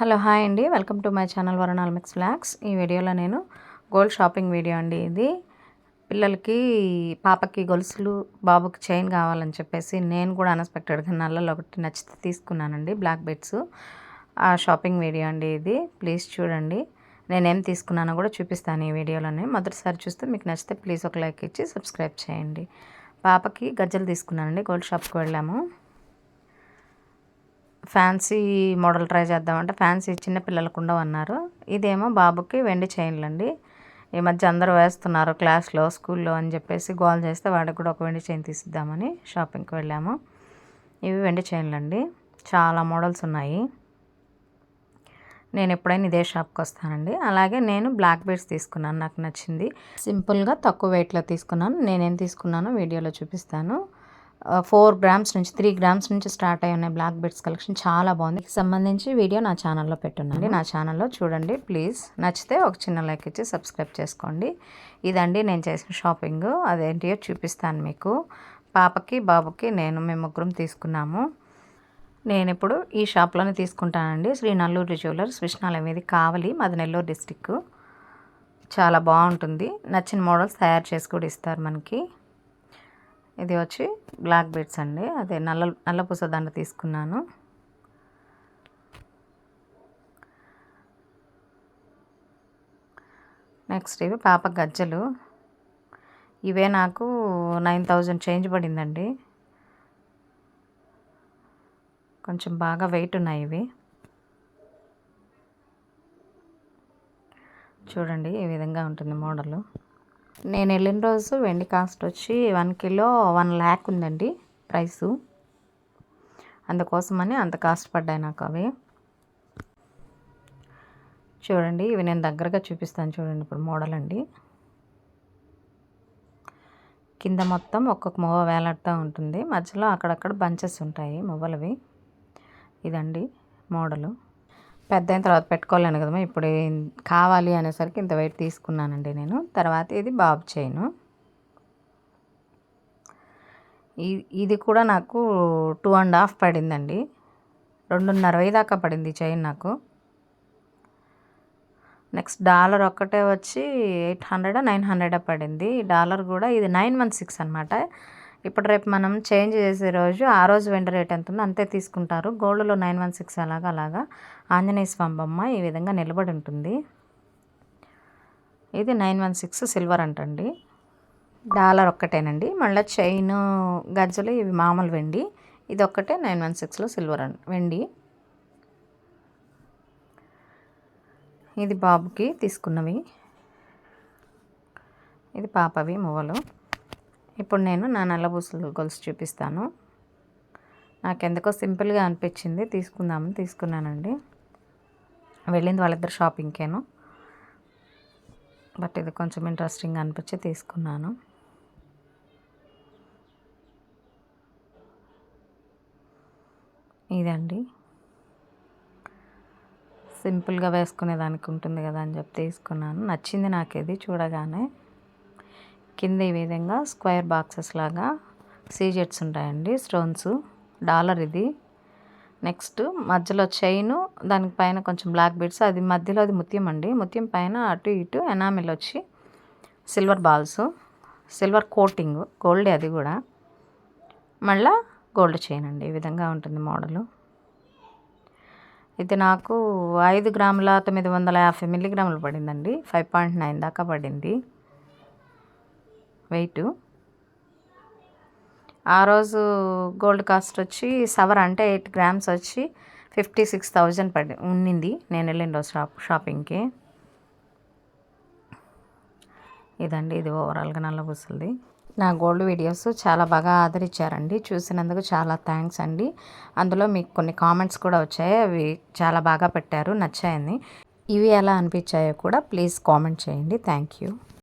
Hello hi అండి. Welcome to my channel వరణాల్ mix flax. ఈ వీడియోలో నేను గోల్డ్ షాపింగ్ వీడియో అండి ఇది. పిల్లలకి పాపకి గొలుసులు బాబుకి చైన్ కావాలని చెప్పేసి నేను కూడా అన్ఎక్స్పెక్టెడ్గా నల్లలో ఒకటి నచ్చితే తీసుకున్నానండి బ్లాక్ బెడ్స్. ఆ షాపింగ్ వీడియో అండి ఇది. ప్లీజ్ చూడండి. నేనేం తీసుకున్నానో కూడా చూపిస్తాను ఈ వీడియోలోనే. మొదటిసారి చూస్తే మీకు నచ్చితే ప్లీజ్ ఒక లైక్ ఇచ్చి సబ్స్క్రైబ్ చేయండి. పాపకి గజ్జలు తీసుకున్నానండి గోల్డ్ షాప్కి వెళ్ళాము. ఫ్యాన్సీ మోడల్ ట్రై చేద్దామంటే ఫ్యాన్సీ చిన్న పిల్లలకు ఉండవన్నారు. ఇదేమో బాబుకి వెండి చైన్లు అండి. ఈ మధ్య అందరూ వేస్తున్నారు క్లాస్లో స్కూల్లో అని చెప్పేసి గోల్ చేస్తే వాడికి కూడా ఒక వెండి చైన్ తీసిద్దామని షాపింగ్కి వెళ్ళాము. ఇవి వెండి చైన్లు అండి. చాలా మోడల్స్ ఉన్నాయి. నేను ఎప్పుడైనా ఇదే షాప్కి వస్తానండి. అలాగే నేను బ్లాక్ బీడ్స్ తీసుకున్నాను నాకు నచ్చింది. సింపుల్గా తక్కువ వెయిట్లో తీసుకున్నాను. నేనేం తీసుకున్నానో వీడియోలో చూపిస్తాను. ఫోర్ గ్రామ్స్ నుంచి త్రీ గ్రామ్స్ నుంచి స్టార్ట్ అయి ఉన్నాయి బ్లాక్ బెడ్స్ కలెక్షన్. చాలా బాగుంది. సంబంధించి వీడియో నా ఛానల్లో పెట్టున్నాను. నా ఛానల్లో చూడండి ప్లీజ్. నచ్చితే ఒక చిన్న లైక్ ఇచ్చి సబ్స్క్రైబ్ చేసుకోండి. ఇదండి నేను చేసిన షాపింగ్. అదేంటియో చూపిస్తాను మీకు. పాపకి బాబుకి నేను మేము ముగ్గురం తీసుకున్నాము. నేను ఇప్పుడు ఈ షాప్లోనే తీసుకుంటానండి. శ్రీ నల్లూరు జ్యువెలర్స్ విష్ణాలయం ఇది కావలి మాది నెల్లూరు డిస్టిక్ చాలా బాగుంటుంది. నచ్చిన మోడల్స్ తయారు చేసి కూడా ఇస్తారు మనకి. ఇది వచ్చి బ్లాక్ బెడ్స్ అండి. అదే నల్ల నల్లపూస దండ తీసుకున్నాను. నెక్స్ట్ ఇవి పాప గజ్జలు. ఇవే నాకు నైన్ థౌజండ్ చేంజ్ పడిందండి. కొంచెం బాగా వెయిట్ ఉన్నాయి ఇవి. చూడండి ఈ విధంగా ఉంటుంది మోడలు. నేను వెళ్ళిన రోజు వెండి కాస్ట్ వచ్చి వన్ కిలో వన్ ల్యాక్ ఉందండి ప్రైసు. అందుకోసమని అంత కాస్ట్ పడ్డాయి నాకు అవి. చూడండి ఇవి నేను దగ్గరగా చూపిస్తాను చూడండి ఇప్పుడు మోడల్ అండి. కింద మొత్తం ఒక్కొక్క మువ్వ వేలాడుతూ ఉంటుంది. మధ్యలో అక్కడక్కడ బంచెస్ ఉంటాయి మువ్వలవి ఇదండి మోడలు. పెద్ద అయిన తర్వాత పెట్టుకోలేను కదమ్మా. ఇప్పుడు కావాలి అనేసరికి ఇంత వెయిట్ తీసుకున్నానండి నేను. తర్వాత ఇది బాబు చైను ఇది కూడా నాకు టూ అండ్ హాఫ్ పడిందండి. రెండున్నర వెయ్యి దాకా పడింది చైన్ నాకు. నెక్స్ట్ డాలర్ ఒక్కటే వచ్చి ఎయిట్ హండ్రెడ్ నైన్ హండ్రెడ్ పడింది. డాలర్ కూడా ఇది నైన్ వన్ సిక్స్ అనమాట ఇప్పుడు రేపు మనం చేంజ్ చేసే రోజు ఆ రోజు వెండి రేట్ ఎంత ఉందో అంతే తీసుకుంటారు. గోల్డ్లో నైన్ వన్ సిక్స్ అలాగా అలాగా. ఆంజనేయ స్వామి బొమ్మ ఈ విధంగా నిలబడి ఉంటుంది. ఇది నైన్ వన్ సిక్స్ సిల్వర్ అంటండి. డాలర్ ఒక్కటేనండి. మళ్ళీ చైన్ గజ్జలు ఇవి మామూలు వెండి. ఇది ఒక్కటే నైన్ వన్ సిక్స్లో సిల్వర్ వెండి. ఇది బాబుకి తీసుకున్నవి. ఇది పాపవి మువ్వలు ఇప్పుడు నేను నా నల్లబూసలు గొలుసు చూపిస్తాను. నాకెందుకో సింపుల్గా అనిపించింది. తీసుకుందామని తీసుకున్నానండి. వెళ్ళింది వాళ్ళిద్దరు షాపింగ్కేను. బట్ ఇది కొంచెం ఇంట్రెస్టింగ్ అనిపించి తీసుకున్నాను. ఇదండి. సింపుల్గా వేసుకునేదానికి ఉంటుంది కదా అని చెప్పి తీసుకున్నాను. నచ్చింది నాకు ఇది చూడగానే. కింద ఈ విధంగా స్క్వేర్ బాక్సెస్ లాగా సీజెట్స్ ఉంటాయండి స్టోన్స్ డాలర్ ఇది. నెక్స్ట్ మధ్యలో చైను దానిపైన పైన కొంచెం బ్లాక్ బీడ్స్ అది మధ్యలో అది ముత్యం అండి. ముత్యం పైన అటు ఇటు ఎనామిల్ వచ్చి silver balls silver coating gold అది కూడా. మళ్ళా గోల్డ్ చైన్ అండి ఈ విధంగా ఉంటుంది మోడలు. ఇది నాకు ఐదు గ్రాముల తొమ్మిది వందల యాభై మిల్లీగ్రాములు పడిందండి ఫైవ్ పాయింట్ నైన్ దాకా పడింది. వెయిట్. ఆ రోజు గోల్డ్ కాస్ట్ వచ్చి సవర్ అంటే ఎయిట్ గ్రామ్స్ వచ్చి ఫిఫ్టీ సిక్స్ థౌజండ్ పడి ఉన్నింది. నేను వెళ్ళిన రోజు షాప్ షాపింగ్కి. ఇదండి ఇది ఓవరాల్గా నల్లబుసలది నా గోల్డ్ వీడియోస్ చాలా బాగా ఆదరించారండి. చూసినందుకు చాలా థ్యాంక్స్ అండి. అందులో మీకు కొన్ని కామెంట్స్ కూడా వచ్చాయి. అవి చాలా బాగా పెట్టారు. నచ్చాయని. ఇవి ఎలా అనిపించాయో కూడా ప్లీజ్ కామెంట్ చేయండి. Thank you.